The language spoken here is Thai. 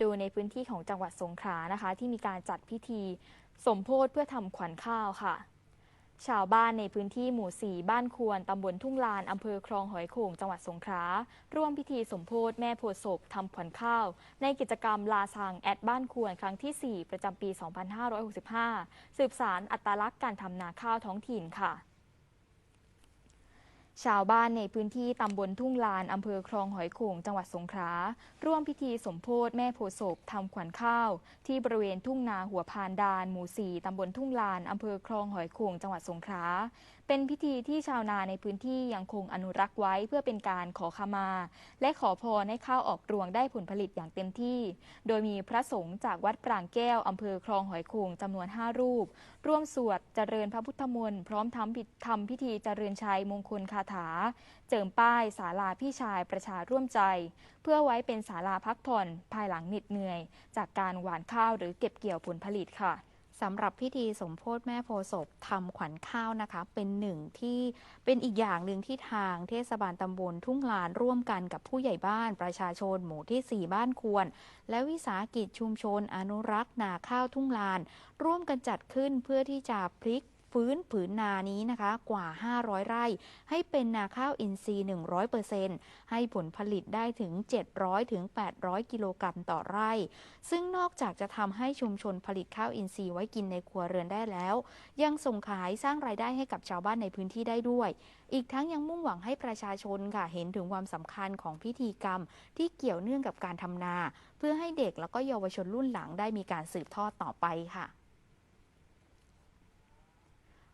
ดูในพื้นที่ของจังหวัดสงขลานะคะ ที่มีการจัดพิธีสมโพธเพื่อทำขวัญข้าวค่ะ ชาวบ้านในพื้นที่หมู่ 4 บ้านควรตำบลทุ่งลานอำเภอคลองหอยโข่งจังหวัดสงขลาร่วมพิธีสมโพธิแม่โพธิศพทำขวัญข้าว ในกิจกรรมลาซังแอดบ้านควรครั้งที่ 4 ประจำปี 2565 สืบสารอัตลักษณ์การทำนาข้าวท้องถิ่นค่ะ ชาวบ้านในพื้นที่ตำบลทุ่งลานอำเภอคลองหอยโข่งจังหวัดสงขลาร่วมพิธีสมโพธิแม่โพศพทำขวัญข้าว ที่บริเวณทุ่งนาหัวพานดานหมู่4ตำบลทุ่งลานอำเภอคลองหอยโข่งจังหวัดสงขลาเป็นพิธีที่ชาวนาในพื้นที่ยังคงอนุรักษ์ไว้เพื่อเป็นการขอขมา และขอพรให้ข้าวออกรวงได้ผลผลิตอย่างเต็มที่ โดยมีพระสงฆ์จากวัดปรางแก้วอำเภอคลองหอยโข่งจำนวน 5 รูป ร่วมสวดเจริญพระพุทธมนต์พร้อมทำพิทำพิธีเจริญชัยมงคลคาถา เจิมป้ายศาลาพี่ชายประชาร่วมใจ เพื่อไว้เป็นศาลาพักผ่อนภายหลังเหน็ดเหนื่อย จากการหว่านข้าวหรือเก็บเกี่ยวผลผลิตค่ะสำหรับพิธีสมโพธิแม่โพศพทำขวัญข้าวนะคะ เป็นหนึ่งที่เป็นอีกอย่างหนึ่งที่ทางเทศบาลตำบลทุ่งลานร่วมกันกับผู้ใหญ่บ้านประชาชนหมู่ที่ 4 บ้านควร และวิสาหกิจชุมชนอนุรักษ์นาข้าวทุ่งลาน ร่วมกันจัดขึ้นเพื่อที่จะพลิก ฟื้นผืนนานี้นะคะกว่า 500 ไร่ ให้เป็นนาข้าวอินทรีย์ 100%ให้ผลผลิตได้ถึง 700ถึง800 กิโลกรัมต่อไร่ ซึ่งนอกจากจะทำให้ชุมชนผลิตข้าวอินทรีย์ไว้กินในครัวเรือนได้แล้ว ยังส่งขายสร้างรายได้ให้กับชาวบ้านในพื้นที่ได้ด้วย อีกทั้งยังมุ่งหวังให้ประชาชนค่ะเห็นถึงความสำคัญของพิธีกรรม ที่เกี่ยวเนื่องกับการทำนา เพื่อให้เด็กแล้วก็เยาวชนรุ่นหลังได้มีการสืบทอดต่อไปค่ะ